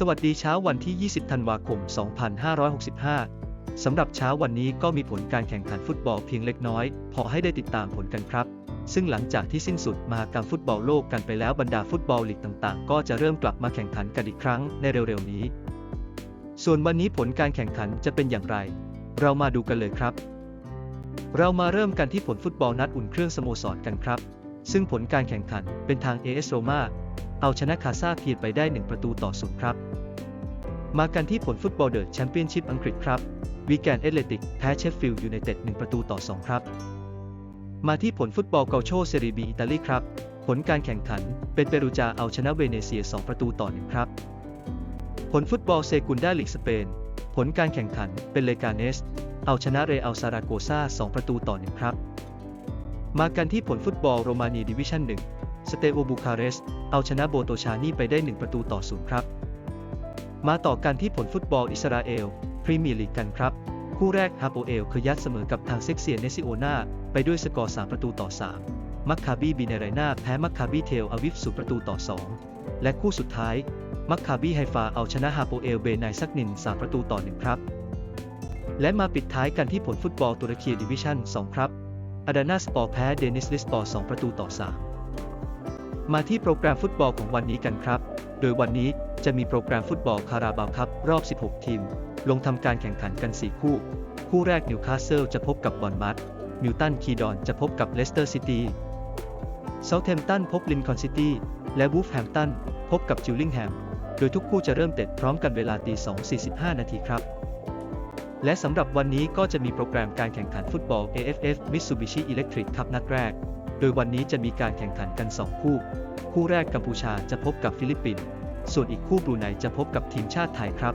สวัสดีเช้าวันที่ 20 ธันวาคม 2565 สำหรับเช้าวันนี้ก็มีผลการแข่งขันฟุตบอลเพียงเล็กน้อย พอให้ได้ติดตามผลกันครับ ซึ่งหลังจากที่สิ้นสุดมหากรรมฟุตบอลโลกกันไปแล้วบรรดาฟุตบอลลีกต่างๆ ก็จะเริ่มกลับมาแข่งขันกันอีกครั้งในเร็วๆนี้ ส่วนวันนี้ผลการแข่งขันจะเป็นอย่างไร เรามาดูกันเลยครับ เรามาเริ่มกันที่ผลฟุตบอลนัดอุ่นเครื่องสโมสรกันครับ ซึ่งผลการแข่งขันเป็นทาง AS Roma เอาชนะคาซาเทียนไปได้ 1 ประตูต่อศูนย์ครับ มากันที่ผลฟุตบอลเดอะแชมเปี้ยนชิพอังกฤษครับวีแกนเอตเลติกแพ้เชฟฟิลด์ยูไนเต็ด1ประตูต่อ 2 ครับ มาที่ผลฟุตบอลเกาโชเซรีบีอิตาลีครับ ผลการแข่งขันเป็นเปรูจาเอาชนะเวเนเซีย 2 ประตูต่อ 1 ครับ ผลฟุตบอลเซกุนดาลีกสเปน ผลการแข่งขันเป็นเลกาเนส เอาชนะเรอัลซาราโกซา2 ประตูต่อ 1 ครับ มากันที่ผลฟุตบอลโรมาเนียดิวิชั่น1 สเตโอบูคาเรสเอาชนะโบโตชานีไปได้ 1 ประตูต่อศูนย์ครับ มาต่อกันที่ผลฟุตบอลอิสราเอล พรีเมียร์ลีกกันครับ คู่แรกฮาโปเอลเคยัดเสมอกับทางเซ็กเซียเนซิโอนาไปด้วยสกอร์ 3 ประตูต่อ 3 มัคคาบีบีเนไรนาแพ้มัคคาบีเทลอาวิฟสูประตูต่อ 2 และคู่สุดท้าย มัคคาบีไฮฟาเอาชนะฮาโปเอลเบนายซักนิน3ประตูต่อ 1 ครับ และมาปิดท้ายกันที่ผลฟุตบอลตุรกีดิวิชั่น 2 ครับอาดานาสปอร์แพ้เดนิสลิสปอร์2ประตูต่อ 3 มาที่โปรแกรมฟุตบอลของวันนี้กันครับ โดยวันนี้จะมีโปรแกรมฟุตบอลคาราบาวครับรอบ 16 ทีม ลงทำการแข่งขันกัน 4 คู่ คู่แรกนิวคาสเซิลจะพบกับบอนมัตมิลตันคีดอนจะพบกับเลสเตอร์ซิตี้เซาเทมป์ตันพบลินคอนซิตี้ และวูฟแฮมตันพบกับจิลลิงแฮม โดยทุกคู่จะเริ่มเตะพร้อมกันเวลาตี 2.45 นาทีครับ และสำหรับวันนี้ก็จะมีโปรแกรมการแข่งขันฟุตบอล AFF Mitsubishi Electric ครับนัดแรก โดยวันนี้จะมีการแข่งขันกัน 2 คู่ คู่แรกกัมพูชาจะพบกับฟิลิปปินส์ ส่วนอีกคู่บรูไนจะพบกับทีมชาติไทยครับ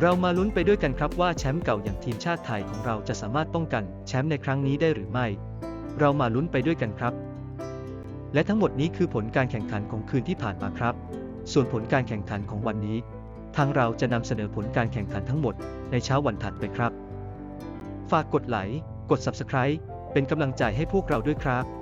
เรามาลุ้นไปด้วยกันครับว่าแชมป์เก่าอย่างทีมชาติไทยของเราจะสามารถป้องกันแชมป์ในครั้งนี้ได้หรือไม่ เรามาลุ้นไปด้วยกันครับ และทั้งหมดนี้คือผลการแข่งขันของคืนที่ผ่านมาครับ ส่วนผลการแข่งขันของวันนี้ ทางเราจะนำเสนอผลการแข่งขันทั้งหมดในเช้าวันถัดไปครับ ฝากกดไลค์ กด Subscribe เป็นกำลังใจให้พวกเราด้วยครับ